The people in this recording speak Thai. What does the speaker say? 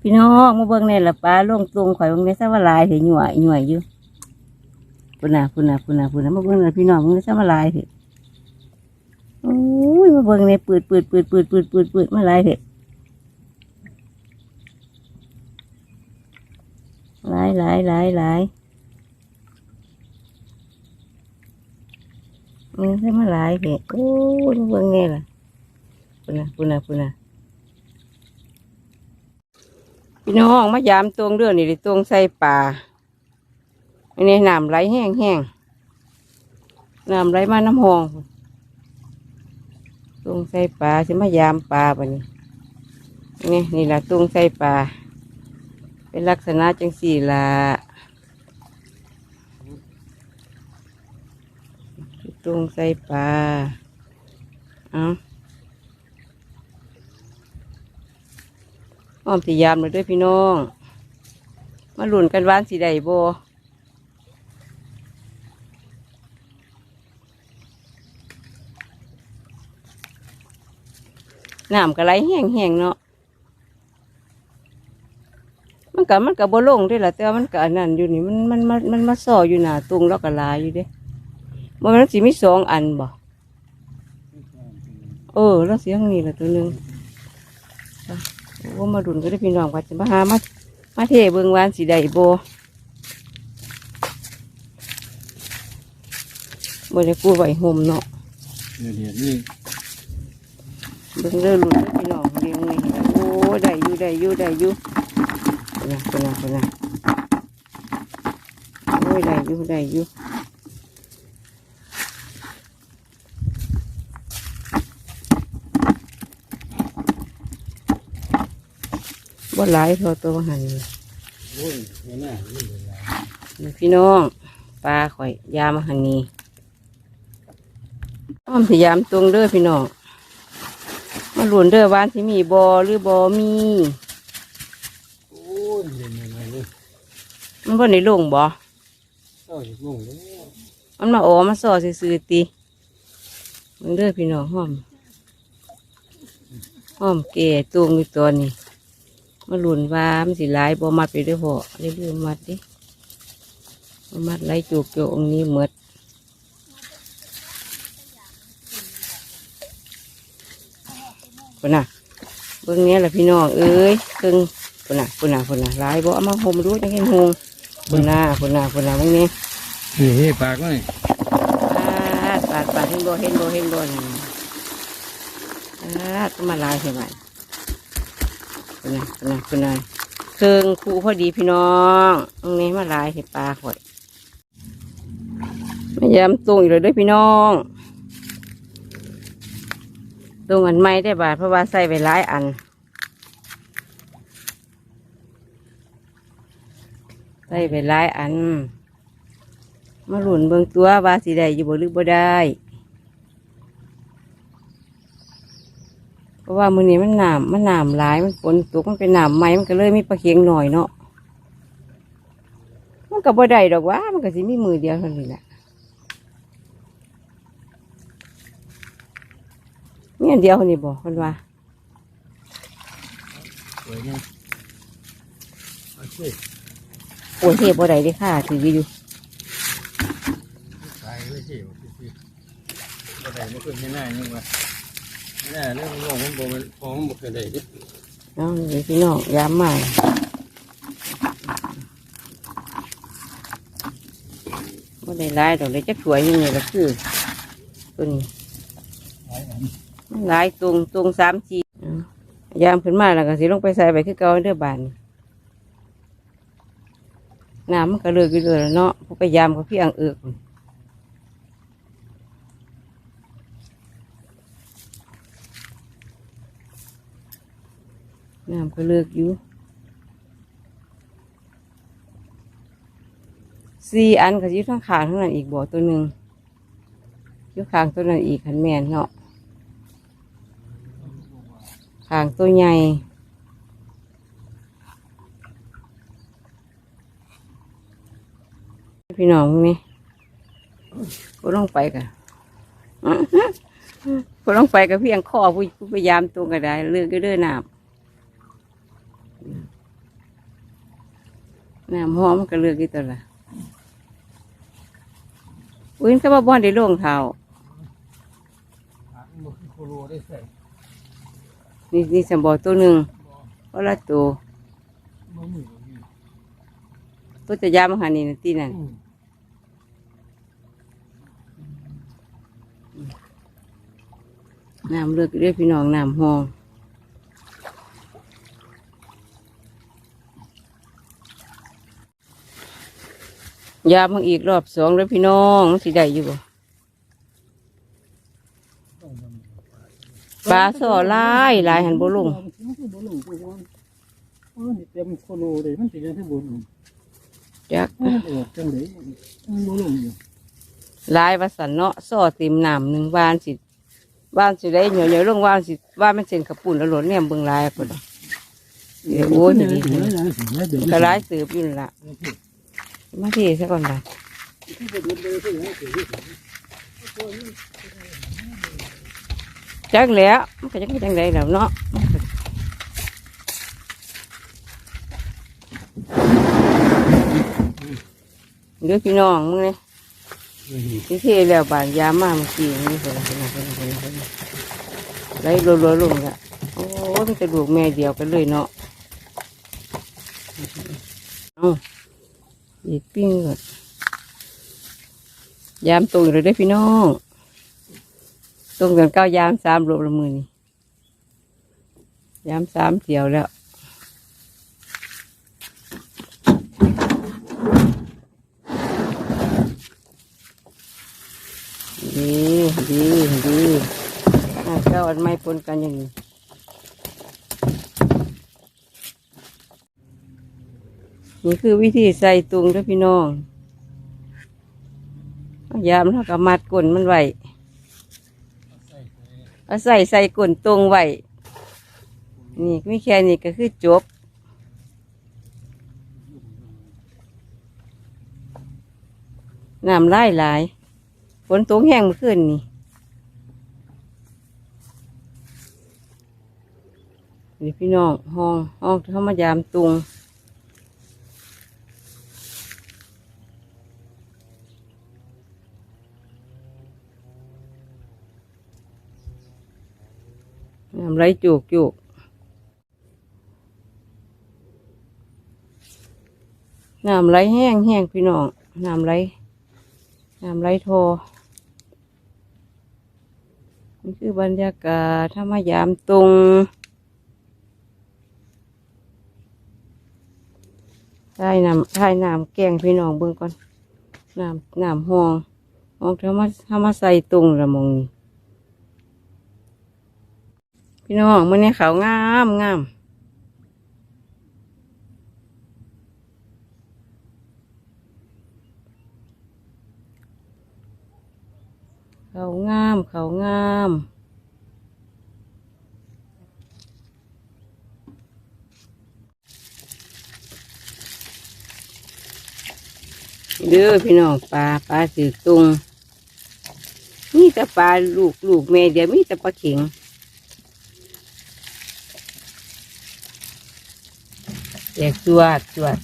พี่น้องมาเบิ่งในละปลาลงตรงข่อยเบิ่งในซะว่าลายเถหน่วยหน่วยอยู่พุ่นน่ะพุ่นน่ะพุ่นน่ะพุ่นน่ะมาเบิ่งในพี่น้องเบิ่งในซะว่าลายเถโอ้ยมาเบิ่งในปืดปืดปืดปืดปืดปืดปืดมาลายเถหลายลายลายลายมันใช่มาลายเถโอ้ยมาเบิ่งไงล่ะพุ่นน่ะพุ่นน่ะพุ่นน่ะ พี่น้องมายามตวงเรื่องนี่เลยตวงใส่ป่าอันนี้น้ำไหลแห้งแห้งน้ำไหลมาน้ำหองตวงใส่ป่าจะมายามป่าปะนี่นี่นี่ละตวงใส่ป่าเป็นลักษณะจังสี่ละตวงใส่ป่าเอา อ้อมสียามเลยด้วยพี่น้อง มาหลุนกันวานสีใดโบน้ำก็ไหลแห้งเนาะ มันก็มันก็บ่ลงด้วยละแต่ว่ามันก็อันนั้นอยู่นี่มันมันมันมันมาซ่ออยู่หนาตุงแล้วก็ลายอยู่เด้บ่มันสิมีสองอันบ่ เออ แล้วเสียงนี่ละตัวหนึง ว่ามาดุนก็ได้พี่น้องว่าจะมาหามามาเทเบิงวานสีใดโบบได้กู้ไหวห่มเนาะเดี๋ยวเดี๋ยวนี่เบิ่งเด้อลุ่นเด้อพี่น้องเลี้ยงนี่โอ้ได้อยู่ได้อยู่ได้อยู่คนน่ะคนน่ะคนน่ะโอ้ยได้อยู่ได้อยู่ บ่หลายเท่าตัวหันนี่โอ้ยเห็นหน้านี่เลยนะนี่พี่น้องปลาข่อยยามหันนี้อ้อมพยายามตรงเด้อพี่น้องมาหลุนเด้อบ้านที่มีบอหรือบอมีโอ้ยเห็นยังไงเลยมันบ่ในลงบ่เศร้าจะงงเลยมันมาออมาสอซื่อๆติมันเด้อพี่น้องห้อมห้อมแก่ตรงอยู่ตัวนี้ มาหลุนว่ามันสิหลายบ่มัดไปเด้อพ่อเรื่อยๆมัดดิบ่มัดไหลจูกโจองนี้หมดปุ่นน่ะเบิ่งเนี้ยแหละพี่น้องเอ้ยครึ่งปุ่นน่ะปุ่นน่ะปุ่นน่ะหลายบ่เอามาห่มดูจังเห็นหงปุ่นน่ะปุ่นน่ะปุ่นน่ะเบิ่งนี้นี่เฮ้ปากเลยปาดปาดปาดเห็นบ่เห็นบ่เห็นบ่นี่ปาดก็มาหลายใช่ไหมปุ่ นะนะปุ่นน่ะเครื่องคู่พอดีพี่น้องตรงนี้มาลายให้ปลาข่อยมายำตุงอีกเลยด้วยพี่น้องตุงอันไม่ได้บาทเพราะว่าใส่ไปหลายอันใส่ไปหลายอัน มาหลุนเบิงตัวว่าสีได้อยู่บ่หรือบ่ได้ เพราะ ว่ามือนี้มันหนามมันหนามหลายมันฝนตกมันเป็นหนามไม้มันก็เลยมีปลาเคียงหน่อยเนาะมันก็บ่ได้ดอกว่า มันก็สิมีมือเดียวเท่านี้แหละเนี่ยเดียวนี่บอกคนว่าสวยงามโอเคโอ้ยเทบ่ได้เด้อค่ะถืออยู่ตายเลยสิว่าสิบ่ได้ไม่เคยเห็นหน้ายังวะเห็ นหน้าเรื่องของงมันบ่มันพอมันบ่เคยได้ดิเอาเลยพี่น้องยามมาบ่ได้ลายดอกเลยจักสวยยังไงล่ะคือตัวนี้หลายตรงตรงสามจียามขึ้นมาแล้วก็สิลงไปใส่ไปคือเก่าเด้อบานน้ำมันก็เลือกอยู่เลยเนาะพวกไปยามก็พี่อังเอือก น้ำก็เลือกอยู่สี่อันก็ยึดข้งขางทั้งนั้นอีกบ่อตัวหนึ่งอยุข้างตัวนั้นอีกขันแมนเนาะขางตัวใหญ่พี่น้องนี่ก็ลงไปกันก็ลงไปกับเพียงข้อผู้พยายามตัวก็ได้เลือกก็เด้อน้ำ น้ำหอมก็เลือกอีตัวละอุ้ยเขาบอกบ่อนได้ลงเท้าหาบ่คือโคโลได้ใส่นี่นี่สมบอตัวหนึ่งเพราะละตัวบ่มีบ่มีตัวจะยามหันนี่นะที่นั่นอืมน้ำเลือกเรียกพี่น้องน้ำหอง ยามมาอีกรอบสองแล้วพี่น้องมันสิได้อยู่บ่ปลาสอลายลายหันบ่ลงมันคือบ่ลงกูว่เออนี่เต็มโคโลเลยมันสิยังคือบ่ลงจักมันออกจังได๋มันบ่ลงอยู่ลายว่าสันเนาะสอต็มน้ำหนึ่งวานสิวานสิได้เหนียวเหนียวลงวานสิว่านมันเส้นกระปุ่นแล้วหล่นเนี่ยเบิ่งลายคนน่ะเดี๋ยวโอ้ยเดี๋ยวเดี๋ยวเดี๋ยวเดี๋ยวก็หลายเสือบอยู่นั่นละ มาที่ซะก่อนไปจักแล้วมันก็จักจังไดแล้วเนาะเดี๋ยวพี่น้องมึงเลยที่เทแล้วบานยามาเมื่อกี้นี่คนละคนละคนละคนละคนละไหลรัวๆลงอะโอ้ยมันกระดูกแม่เดียวกันเลยเนาะเอีกปิ้งก่อนยามตรงเลยได้พี่น้องตรงกันเก้ายามสามรวมละมือนี่ยามสามเสียวแล้วดีดีดีอะเจ้าอันไม่ปนกันอย่างนี้ นี่คือวิธีใส่ตุงด้อพี่น้องเอายามแล้วก็มัดก้นมันไว้เอาใส่ใส่ก้นตรงไว้นี่มีแค่นี้ก็คือจบน้ำไลายหลายฝนตกแห้งเมื่อคืนนี่นี่พี่น้องห้องห้องเข้ามายามตุงำไหลจุกจุกน้ำไหลแห้งแห้งพี่น้องน้ำไหลน้ำไหลโทนี่คือบรรยากาศถ้ามยามตรงใช่น้ำใช่น้ำแกงพี่น้องเบิ่งก่อนน้ำน้ำห้องห้องเธอมาถ้ามใส่ตรงละมองนี่ พี่น้องมันเนี่ยขาวงามงามเขางามเขางามเด้อพี่น้องปลาปลาสือตุงมีแต่ปลาลูกลูกแม่เดียวมีแต่ปลาเข็ง แจกจวดจวด